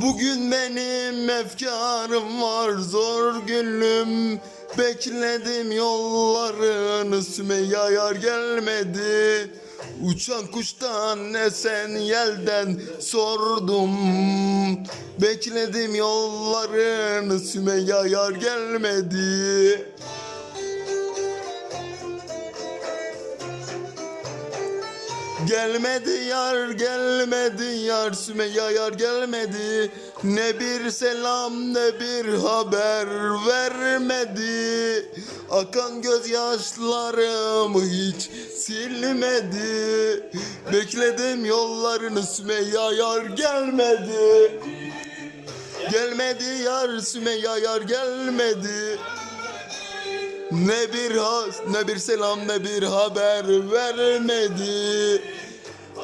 Bugün benim efkarım var zor günüm. Bekledim yollarını Sümeyye yar gelmedi. Uçan kuştan esen yelden sordum. Bekledim yollarını Sümeyye yar gelmedi Gelmedi yar gelmedi yar Sümeyye yar gelmedi. Ne bir selam ne bir haber vermedi. Akan gözyaşlarımı hiç silmedi. Bekledim yollarını Sümeyye yar gelmedi. Gelmedi yar Sümeyye yar gelmedi ne bir has, ne bir selam ne bir haber vermedi.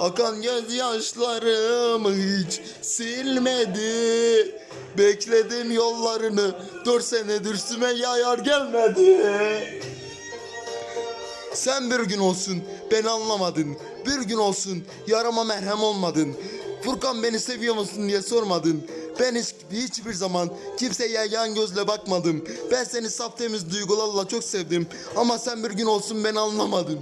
Akan gözyaşlarımı hiç silmedi. Bekledim yollarını dört senedir Sümeyye yar gelmedi. Sen bir gün olsun beni anlamadın. Bir gün olsun yarama merhem olmadın. Furkan beni seviyor musun diye sormadın ben hiç, hiçbir zaman kimseye yan gözle bakmadım. Ben seni saf temiz duygularla çok sevdim. Ama sen bir gün olsun beni anlamadın.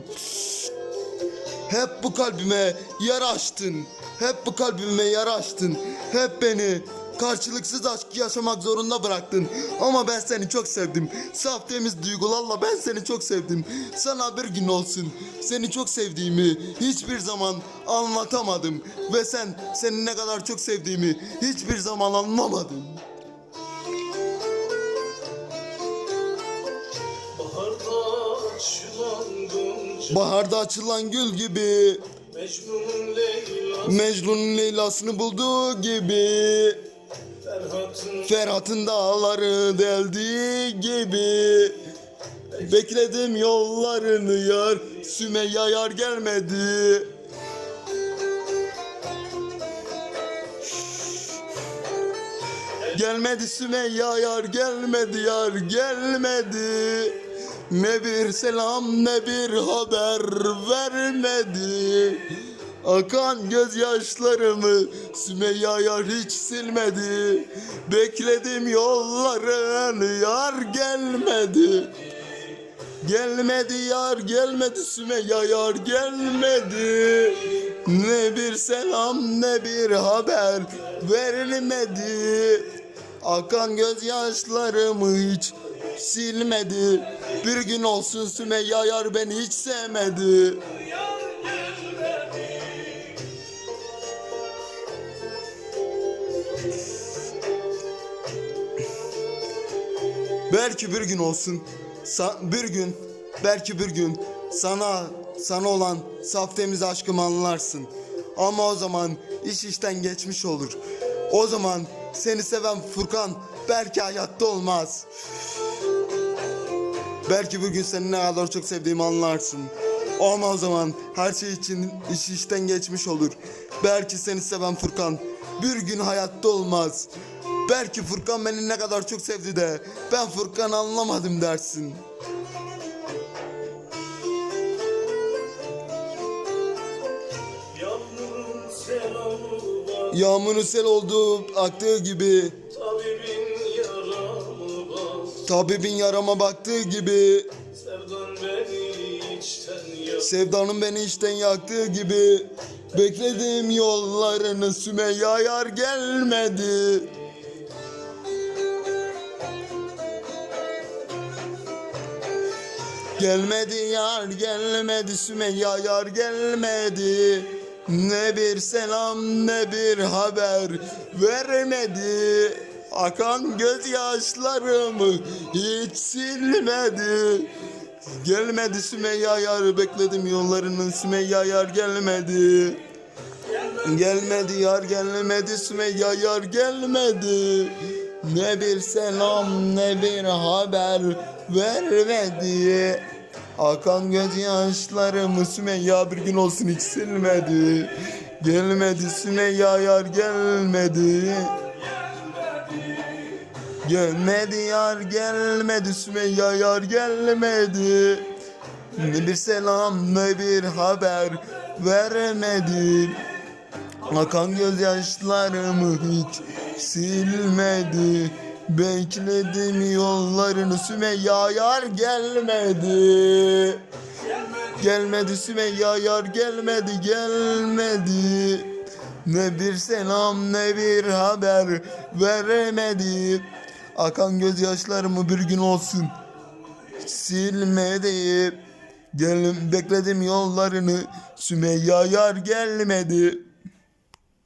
Hep bu kalbime yara açtın. Hep bu kalbime yara açtın. Hep beni karşılıksız aşk yaşamak zorunda bıraktın. Ama ben seni çok sevdim. Saf temiz duygularla ben seni çok sevdim. Sana bir gün olsun seni çok sevdiğimi hiçbir zaman anlatamadım. Ve sen seni ne kadar çok sevdiğimi hiçbir zaman anlamadın. Baharda açılan gül gibi Mecnun'un Leyla'sını bulduğu gibi Ferhat'ın dağları deldiği gibi. Bekledim yollarını yar Sümeyye yar gelmedi. Gelmedi Sümeyye yar gelmedi yar gelmedi. Ne bir selam ne bir haber vermedi Akan gözyaşlarımı Sümeyye yar hiç silmedi. Bekledim yollarını yar gelmedi. Gelmedi yar gelmedi Sümeyye yar gelmedi. Ne bir selam ne bir haber verilmedi. Akan gözyaşlarımı hiç silmedi. Bir gün olsun Sümeyye yar beni hiç sevmedi Belki bir gün olsun, sa- bir gün, belki bir gün sana, sana olan saf temiz aşkımı anlarsın. Ama o zaman iş işten geçmiş olur. O zaman seni seven Furkan belki hayatta olmaz. Belki bir gün seni ne kadar çok sevdiğimi anlarsın. Ama o zaman her şey için iş işten geçmiş olur. Belki seni seven Furkan bir gün hayatta olmaz. Belki Furkan beni ne kadar çok sevdi de ben Furkan'ı anlamadım dersin. Yağmurun sel olduğu aktığı gibi Tabibin yarama baktığı gibi Sevdanın beni içten yaktığı gibi Bekledim yollarını Sümeyye yar gelmedi Gelmedi yar gelmedi Sümeyye yar gelmedi. Ne bir selam ne bir haber vermedi. Akan gözyaşlarımı hiç silmedi. Gelmedi Sümeyye yar bekledim yollarının Sümeyye yar gelmedi. Gelmedi yar gelmedi Sümeyye yar gelmedi Ne bir selam ne bir haber vermedi. Akan gözyaşlarımı Sümeyye bir gün olsun hiç silmedi. Gelmedi Sümeyye yar gelmedi. Gelmedi yar gelmedi Sümeyye yar gelmedi. Ne bir selam ne bir haber vermedi. Akan gözyaşlarımı hiç silmedi. Bekledim yollarını Sümeyya yar gelmedi. Gelmedi Sümeyya yar gelmedi gelmedi. Ne bir selam ne bir haber veremedi. Akan gözyaşlarımı bir gün olsun silmedi. Gelin bekledim yollarını Sümeyya yar gelmedi